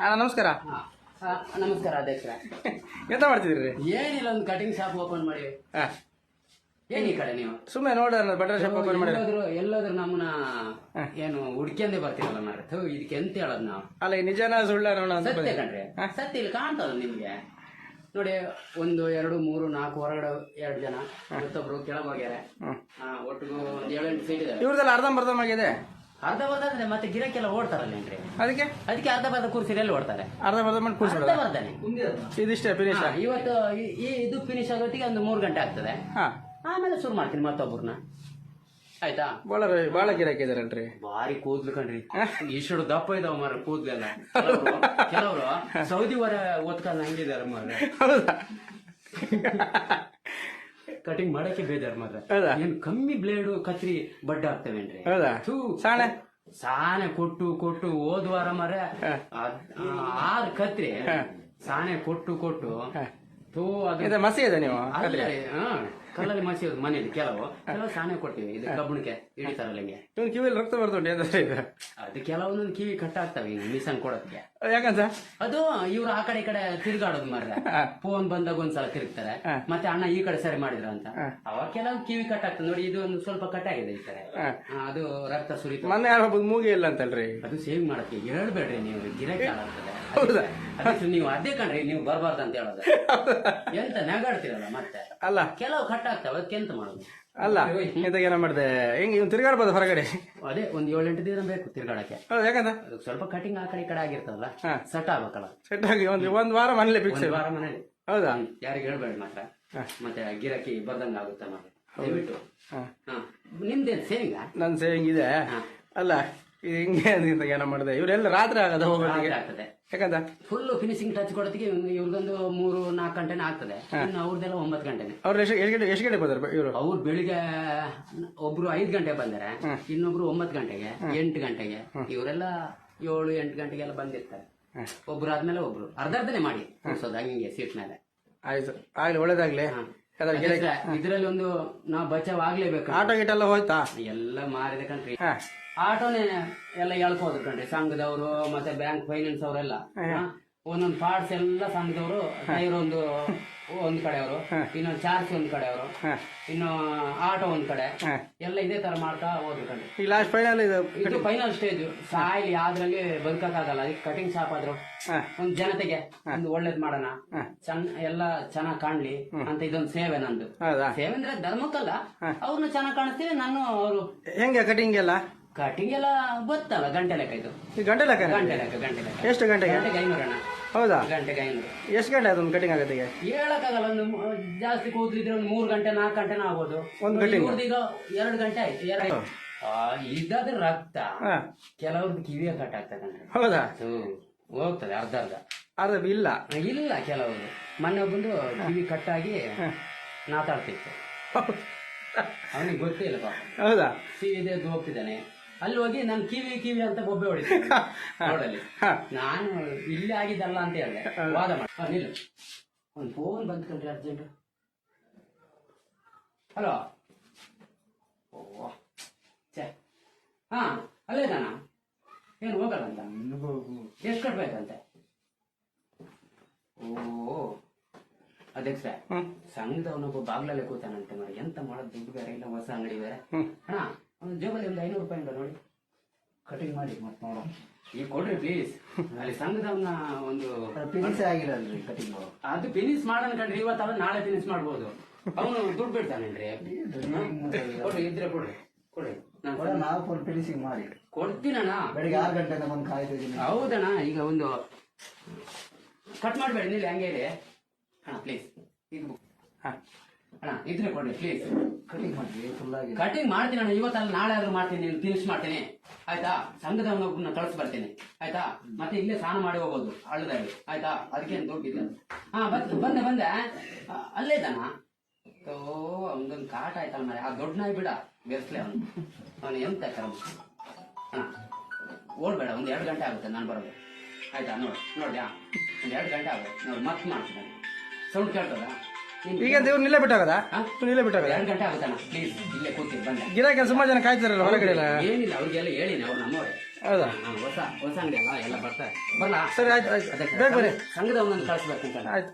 ಅಣ್ಣ ನಮಸ್ಕಾರ. ಹಾ. ನಮಸ್ಕಾರ ಅಧ್ಯಕ್ಷ ಎಂತ ಮಾಡ್ತಿದ್ರಿ ಏನಿಲ್ಲ ಒಂದು ಕಟಿಂಗ್ ಶಾಪ್ ಓಪನ್ ಮಾಡಿ. ಹಾಂ. ಏನ್ ಈ ಕಡೆ ನೀವು? ಸುಮ್ಮನೆ ನೋಡೋಣ ಬಟರ್ ಶಾಪ್ ಓಪನ್ ಮಾಡಿ. ಎಲ್ಲಾದ್ರೂ ಎಲ್ಲಾದ್ರೂ ನಮ್ಮನ್ನ ಏನು ಹುಡ್ಕೊಂಡೇ ಬರ್ತೀರಲ್ಲ ಮಾರ್ರೆ. ಥು, ಇದಕ್ಕೆ ಎಂತ ಹೇಳೋದು ನಾವು? ಅಲ್ಲ ಈ ನಿಜನ ಸುಳ್ಳ ಅಂತ ಸತ್ಯ. ಕಣ್ರಿ. ಸತ್ಯ ಇಲ್ಲಿ ಕಾಣ್ತದ ನಿಮ್ಗೆ? ನೋಡಿ ಒಂದು ಎರಡು ಮೂರು ನಾಲ್ಕು ಹೊರಗಡೆ ಎರಡು ಜನ ಮತ್ತೊಬ್ರು ಕೆಳಗೆ ಹೋಗ್ಯಾರೆ. ಒಟ್ಟು ಒಟ್ಟಿಗೂ ಒಂದು ಏಳೆಂಟು ಸೀಟ್ ಇದೆ ಇವ್ರದೆಲ್ಲ ಅರ್ಧಂಬರ್ಧಂ ಆಗಿದೆ. ಅರ್ಧ ಬರ್ಧನೆ ಮತ್ತೆ ಗಿರಕ್ಕೆಲ್ಲ ಓಡ್ತಾರಲ್ಲೇನ್ರಿ ಅದಕ್ಕೆ? ಅದಕ್ಕೆ ಅರ್ಧ ಬರ್ಧ ಕೂರ್ಸಿರಿ ಎಲ್ಲಿ ಓಡ್ತಾರೆ. ಅರ್ಧಂಬರ್ಧಂ ಮಾಡಿ ಅರ್ಧ ಕೂರ್ಸ್ಬಿಡೋದು ಇದಿಷ್ಟೇ ಫಿನಿಶ್ ಹಾ, ಇವತ್ತು ಈ- ಈ ಇದು ಫಿನಿಶ್ ಆಗೋತ್ತಿಗೆ ಒಂದು ಮೂರು ಗಂಟೆ ಆಗ್ತದೆ. ಹಾಂ. ಆಮೇಲೆ ಶುರು ಮಾಡ್ತೀನಿ ಮತ್ತೊಬ್ಬರನ್ನ ಆಯ್ತಾ? ಭಾಳ ಭಾಳ ಗಿರಾಕಿ ಇದಾರಲ್ರಿ. ಭಾರಿ ಕೂದ್ಲು ಕಣ್ರಿ. ಇಷ್ಟು ದಪ್ಪ ಇದಾವ ಮರ ಕೂದ್ಲೆಲ್ಲ ಕೆಲವ್ರು ಕೆಲವರು ಸೌದಿ ವರ ಓದ್ಕೊಂಡು ಹಂಗಿದಾರೆ ಮರ ಹೌದಾ? ಕಟಿಂಗ್ ಮಾಡಕ್ಕೆ ಬೇಜಾರ್ ಮಾತ್ರ. ಹೌದಾ? ಏನ್ ಕಮ್ಮಿ ಬ್ಲೇಡು ಕತ್ರಿ ಬಡ್ಡ ಆಗ್ತವೇನ್ರಿ ಹೌದಾ? ಥೂ. ಸಾಣೆ? ಸಾನೆ ಕೊಟ್ಟು ಕೊಟ್ಟು ಹೋದ್ ವಾರ ಮರ ಆರ್ ಕತ್ರಿ ಸಾನೆ ಕೊಟ್ಟು ಕೊಟ್ಟು ಥೂ ಅದು ಇದು ಮಸಿ ಇದೆ ನೀವು ಅಲ್ಲ ಹಾ, ಕಲ್ಲಲ್ಲಿ ಮಸಿಯೋದು ಮನೇಲಿ ಕೆಲವು. ಕೆಲವು ಸಾನೆ ಕೊಡ್ತೀವಿ ಇದು ಕಬ್ಬಣಕ್ಕೆ ಹಿಡಿತಾರಲ್ಲ ಹಿಂಗೆ. ಇವ್ನ ಕಿವಿಯಲ್ಲಿ ರಕ್ತ ಬರ್ತುಂಟು ಎಂದ್ರೆ ಇದು? ಅದು ಕೆಲವೊಂದೊಂದು ಕಿವಿ ಕಟ್ಟಾಗ್ತವೆ ಹಿಂಗೆ ಮಿಸನ್ ಕೊಡೋದಕ್ಕೆ. ಯಾಕಂತ? ಅದು ಇವ್ರು ಆ ಕಡೆ ಈ ಕಡೆ ತಿರ್ಗಾಡೋದು ಮಾರ್ರೆ. ಫೋನ್ ಬಂದಾಗ ಒಂದ್ಸಲ ತಿರುಗ್ತಾರೆ. ಮತ್ತೆ ಅಣ್ಣ ಈ ಕಡೆ ಸರಿ ಮಾಡಿದ್ರ ಅಂತ. ಅವಾಗ ಕೆಲವು ಕಿವಿ ಕಟ್ಟಾಗ್ತದೆ ನೋಡಿ ಇದು ಒಂದು ಸ್ವಲ್ಪ ಕಟ್ಟಾಗಿದೆ ಈ ಕಡೆ. ಹಾ. ಅದು ರಕ್ತ ಸುರಿತ. ಮೊನ್ನೆ ಯಾರೋ ಮೂಗಿ ಇಲ್ಲ ಅಂತಲ್ರಿ? ಅದು ಸೇವ್ ಮಾಡಕ್ಕೆ ಹೇಳ್ಬೇಡ್ರಿ ನೀವು. ಗಿರಾಕಿ ಹಾಳಾಗ್ತದೆ ಹೌದಾ? ಅದಕ್ಕೆ ನೀವು ಅದೇ ಕಣ್ರಿ ನೀವು ಬರಬಾರ್ದು ಅಂತ ಹೇಳೋದು. ಎಂತ ನಗಾಡ್ತೀರಲ್ಲ ಮತ್ತೆ? ಅಲ್ಲ. ಕೆಲವು ಅದಕ್ಕೆ ಎಂತ ಮಾಡೋದು? ಅಲ್ಲ ಏನ ಏನೋ ಮಾಡಿದೆ? ಹೆಂಗೆ ಇವ್ನು ತಿರ್ಗಾಡ್ಬೋದು ಹೊರಗಡೆ? ಅದೇ ಒಂದ್ ಏಳೆಂಟು ದಿನ ಬೇಕು ತಿರ್ಗಾಡಕ್ಕೆ. ಹೌದು ಅದು ಸ್ವಲ್ಪ ಕಟಿಂಗ್ ಆ ಕಡೆ ಈ ಕಡೆ ಆಗಿರ್ತದಲ್ಲ ಹಾ. ಸೆಟ್ ಆಗ್ಬೇಕಲ್ಲ. ಸೆಟ್ ಆಗಿ ಒಂದು ಒಂದು ವಾರ ಮನೇಲಿ ಫಿಕ್ಸ್ ಒಂದ್ ವಾರ ಮನೇಲಿ. ಹೌದಾ? ಯಾರಿಗೆ ಹೇಳ್ಬೇಡ ಮಾತ್ರ. ಮತ್ತೆ ಗಿರಾಕಿ ಬರ್ದಂಗ ಆಗುತ್ತೆ ಮತ್ತೆ ದಯವಿಟ್ಟು. ಹಾಂ. ಹಾ ನಿಮ್ದೇನ್ ಸೇವಿಂಗ ನನ್ನ ಸೇವಿಂಗ್ ಇದೆ. ಅಲ್ಲ ಇದು ಹಿಂಗೆ ಅದರಿಂದ ಏನ ಮಾಡಿದೆ. ಇವರೆಲ್ಲ ರಾತ್ರಿ ಆಗದ ಹೋಗೋದಿಗೆ ಆಗ್ತದೆ. ಯಾಕಂತ? ಫುಲ್ ಫಿನಿಶಿಂಗ್ ಟಚ್ ಕೊಡೋದಕ್ಕೆ ಇವ್ರದೊಂದು ಮೂರು ನಾಲ್ಕು ಗಂಟೆನೇ ಆಗ್ತದೆ. ಇನ್ನು ಅವ್ರದ್ದೆಲ್ಲ ಒಂಬತ್ತು ಗಂಟೆನೆ ಅವ್ರು ಎಷ್ಟು ಎಷ್ಟು ಗಂಟೆ ಎಷ್ಟು ಗಂಟೆ ಬಂದಾರೆ ಇವರು? ಅವ್ರು ಬೆಳಿಗ್ಗೆ ಒಬ್ರು ಐದು ಗಂಟೆ ಬಂದರೆ ಇನ್ನೊಬ್ರು ಒಂಬತ್ತು ಗಂಟೆಗೆ ಎಂಟು ಗಂಟೆಗೆ. ಇವರೆಲ್ಲ ಏಳು ಎಂಟು ಗಂಟೆಗೆಲ್ಲ ಬಂದಿರ್ತಾರೆ. ಒಬ್ರು ಆದ್ಮೇಲೆ ಒಬ್ರು. ಅರ್ಧ ಅರ್ಧನೇ ಮಾಡಿ ಕೂರ್ಸೋದು ಹಂಗೆ ಸೀಟ್ ಮೇಲೆ. ಆಯ್ತು. ಆಗ್ಲಿ ಒಳ್ಳೇದಾಗ್ಲಿ. ಇದ್ರಲ್ಲಿ ಒಂದು ನಾವು ಬಚಾವ್ ಆಗ್ಲೇಬೇಕು. ಆಟೋ ಗೀಟ ಎಲ್ಲ ಹೋಯ್ತಾ? ಎಲ್ಲ ಮಾರಿದ ಕಣ್ರಿ ಹಾ. ಆಟೋನೇ ಎಲ್ಲ ಹೇಳ್ಕೋದ್ರು ಕಣ್ರಿ. ಸಂಘದವರು ಮತ್ತೆ ಬ್ಯಾಂಕ್ ಫೈನಾನ್ಸ್ ಅವರೆಲ್ಲ. ಒಂದೊಂದು ಪಾರ್ಟ್ಸ್ ಎಲ್ಲ ಸಂಘದವರು ಟೈರ್ ಒಂದು ಒಂದ್ ಕಡೆ ಅವರು ಇನ್ನೊಂದು ಚಾರ್ಜ್ ಒಂದ್ ಕಡೆ ಅವರು ಇನ್ನು ಆಟೋ ಒಂದ್ ಕಡೆ. ಎಲ್ಲ ಇದೇ ತರ ಮಾಡ್ತಾ ಹೋದ್ರು ಕಣ್ರಿ. ಈ ಲಾಸ್ಟ್ ಫೈನಲ್ ಇದು ಇದು ಫೈನಲ್ ಸ್ಟೇಜ್ ಸಾಯಿಲಿ ಯಾವ್ದ್ರಲ್ಲಿ ಬದುಕಕ್ಕಾಗಲ್ಲ. ಅದಕ್ಕೆ ಕಟಿಂಗ್ ಶಾಪ್ ಆದ್ರು. ಒಂದ್ ಜನತೆಗೆ ಒಂದು ಒಳ್ಳೇದ್ ಮಾಡೋಣ. ಚೆನ್ನ ಎಲ್ಲ ಚೆನ್ನಾಗ್ ಕಾಣ್ಲಿ ಅಂತ ಇದೊಂದು ಸೇವೆ ನಂದು. ಸೇವೆ ಅಂದ್ರೆ ಧರ್ಮಕ್ಕಲ್ಲ. ಅವ್ರನ್ನ ಚೆನ್ನಾಗ್ ಕಾಣಿಸ್ತೀವಿ ನಾನು ಅವರು ಹೆಂಗೆ ಕಟಿಂಗ್ ಎಲ್ಲ? ಕಟಿಂಗ್ ಎಲ್ಲ ಗೊತ್ತಲ್ಲ ಗಂಟೆ ಲೆಕ್ಕ ಇದು. ಈ ಗಂಟೆ ಲೆಕ್ಕ ಗಂಟೆ ಲೆಕ್ಕ ಗಂಟೆ ಲೆಕ್ಕ. ಎಷ್ಟು ಗಂಟೆಗೆ? ಗಂಟೆ ಐನೂರು ಅಣ್ಣ. ಹೌದಾ? ಗಂಟೆ ಐನೂರು. ಎಷ್ಟು ಗಂಟೆ ಅದೊಂದು ಕಟಿಂಗ್ ಆಗುತ್ತೆ ಹೇಳಕ್ಕಾಗಲ್ಲ ಒಂದು ಮೂ- ಜಾಸ್ತಿ ಕೂದಲಿದ್ರೆ ಒಂದು ಮೂರು ಗಂಟೆ ನಾಲ್ಕು ಗಂಟೆನ ಆಗ್ಬೋದು. ಒಂದು ಗಂಟೆ ಇವ್ರ್ದು ಈಗ ಎರಡು ಗಂಟೆ ಆಯ್ತು ಎರಡು ಆ, ಇದಾದ್ರೆ ರಕ್ತ. ಹಾ. ಕೆಲವ್ರದ್ದು ಕಿವಿಯ ಕಟ್ ಆಗ್ತದೆ ಹೌದಾ? ಹೋಗ್ತದೆ ಅರ್ಧ ಅರ್ಧ. ಅರ್ಧ ಇಲ್ಲ? ಇಲ್ಲ ಕೆಲವರು ಮೊನ್ನೆ ಬಂದು ಕಿವಿ ಕಟ್ಟಾಗಿ ಮಾತಾಡ್ತಿತ್ತು ಅವನಿಗೆ ಗೊತ್ತೇ ಇಲ್ಲ ಪಾಪ. ಹೌದಾ? ಸೀದೆ ಎದ್ದು ಹೋಗ್ತಿದ್ದಾನೆ. ಅಲ್ಲಿ ಹೋಗಿ ನಾನು ಕಿವಿ ಕಿವಿ ಅಂತ ಬೊಬ್ಬೆ ಹೊಡಿತೀನಿ. ರೋಡಲ್ಲಿ ನಾನು ಇಲ್ಲಿ ಆಗಿದ್ದಲ್ಲ ಅಂತ ಹೇಳಿದೆ. ವಾದ ಮಾಡಿ. ನಿಲ್ಲು. ಒಂದು ಫೋನ್ ಬಂತು ಕಣ್ರಿ ಅರ್ಜೆಂಟ್. ಹಲೋ. ಓ ಛೇ. ಹಾ ಅಲ್ಲೇ ನಾನು ಏನು ಹೋಗಲ್ಲಂತ ಎಷ್ಟು ಕಟ್ಬೇಕಂತೆ ಓ ಅಧ್ಯಕ್ಷ ಸಂಘದವನೊಬ್ಬ ಬಾಗ್ಲಲ್ಲೇ ಕೂತಾನಂತೆ ಮರ ಎಂತ ಮಾಡೋದು? ದುಡ್ಡು ಬೇರೆ ಇಲ್ಲ ಹೊಸ ಅಂಗಡಿ ಬೇರೆ. ಅಣ್ಣ ಒಂದು ಜೇಬಲ್ಲಿ ಒಂದು ಐನೂರು ರೂಪಾಯಿ ಉಂಟು ನೋಡಿ. ಕಟಿಂಗ್ ಮಾಡಿ ಮತ್ತೆ ನೋಡು. ಈಗ ಕೊಡ್ರಿ ಪ್ಲೀಸ್ ಅಲ್ಲಿ ಸಂಘದ ಒಂದು ಪಿನಿಸ್ ಆಗಿರಲ್ರಿ ಕಟಿಂಗ್ ಅದು ಫಿನಿಶ್ ಮಾಡೋಣ ಕಣ್ರಿ ಇವತ್ತ ನಾಳೆ ಫಿನಿಶ್ ಮಾಡ್ಬೋದು. ಅವನು ದುಡ್ಡು ಬಿಡ್ತಾನೇನ್ರಿ? ಕೊಡ್ರಿ ಇದ್ರೆ ಕೊಡ್ರಿ. ಕೊಡ್ರಿ. ನಾನು ನಾವು ಫುಲ್ ಫಿನಿಶಿಂಗ್ ಮಾಡಿ. ಕೊಡ್ತೀನಣ್ಣ. ಬೆಳಿಗ್ಗೆ ಆರು ಗಂಟೆಯಿಂದ ಬಂದು ಕಾಯ್ತಿದ್ದೀನಿ ಹೌದಣ್ಣ ಈಗ ಒಂದು ಕಟ್ ಮಾಡಬೇಡಿ ನೀವು ಹಂಗೆ ಇದೆ ಹಾಂ ಪ್ಲೀಸ್ ಇದು ಹಾ. ಅಣ್ಣ ಇದ್ರೆ ಕೊಡಿ ಪ್ಲೀಸ್ ಕಟಿಂಗ್ ಮಾಡಿ ಫುಲ್ ಆಗಿ. ಕಟಿಂಗ್ ಮಾಡ್ತೀನಿ ಅಣ್ಣ ಇವತ್ತಲ್ಲ ನಾಳೆ ಆದ್ರೂ ಮಾಡ್ತೀನಿ ನೀನು ಫಿನಿಶ್ ಮಾಡ್ತೀನಿ. ಆಯ್ತಾ? ಸಂಘದವನೊಬ್ಬನ ಕಳ್ಸಿ ಬರ್ತೀನಿ. ಆಯ್ತಾ? ಮತ್ತೆ ಇಲ್ಲೇ ಸ್ನಾನ ಮಾಡಿ ಹೋಗೋದು ಹಳ್ಳದಲ್ಲಿ. ಆಯ್ತಾ? ಅದಕ್ಕೇನು ದುಡ್ಡಿಲ್ಲ ಹಾ ಬತ್ ಬಂದೆ ಬಂದೆ. ಅಲ್ಲೇ ಇದ್ದಾನ? ಓ ಅವನದೊಂದು ಕಾಟ ಆಯ್ತಲ್ಲ ಮರೆ ಆ ದೊಡ್ಡ ನಾಯಿ ಬಿಡ ಬೆರ್ಸ್ಲೆ ಅವನು. ಅವನು ಎಂತ ಕ್ರಮ? ಅಣ್ಣ ಓಡ್ಬೇಡ ಒಂದು ಎರಡು ಗಂಟೆ ಆಗುತ್ತೆ ನಾನು ಬರೋದು. ಆಯ್ತಾ? ನೋಡಿ ನೋಡಿ ಒಂದು ಎರಡು ಗಂಟೆ ಆಗುತ್ತೆ. ನೋಡಿ ಮತ್ತೆ ಮಾಡ್ತೀನಿ. ಸೌಂಡ್ ಕೇಳ್ತದ? ಈಗ ದೇವ್ರು ನಿಲ್ಲೇ ಬಿಟ್ಟಾಗದ? ನಿಲ್ಲೇ ಬಿಟ್ಟಾಗದ? ಎರಡು ಗಂಟೆ ಆಗುತ್ತಣ್ಣ ಪ್ಲೀಸ್ ಇಲ್ಲೇ ಕೂತಿ ಬಂದೆ. ಗಿರಾಕಿ ಸುಮಾರು ಜನ ಕಾಯ್ತಾರಲ್ಲ ಹೊರಗಡೆ ಎಲ್ಲ? ಏನಿಲ್ಲ ಅವ್ರಿಗೆಲ್ಲ ಹೇಳಿನಿ ಅವ್ರು ನಮ್ಮವ್ರೆ. ಹೌದಾ? ಹೊಸ ಹೊಸ ಅಂಗಡಿ ಅಲ್ಲ ಎಲ್ಲ ಬರ್ತಾರೆ ಬರಲ್ಲ ಸರಿ ಆಯ್ತು ಆಯ್ತು. ಬೇಕು ಬೇಗ ಬರ್ರಿ ಸಂಘದ ಒಂದೊಂದು ಕಳಿಸ್ಬೇಕಂತ ಆಯ್ತು.